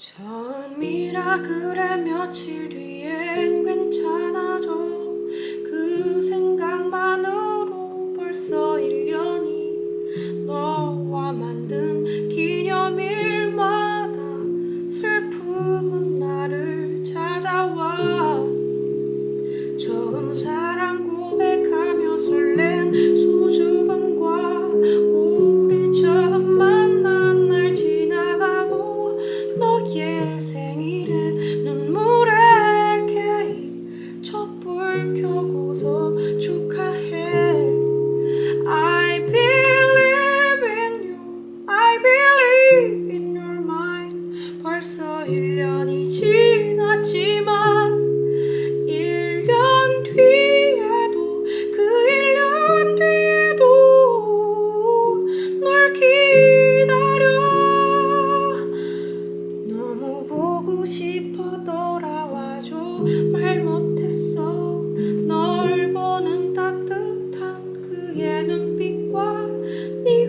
처음이라 그래 며칠 뒤엔 벌써 1년이 지났지만 1년 뒤에도 그 1년 뒤에도 널 기다려. 너무 보고 싶어 돌아와줘. 말 못했어. 널 보는 따뜻한 그의 눈빛과 네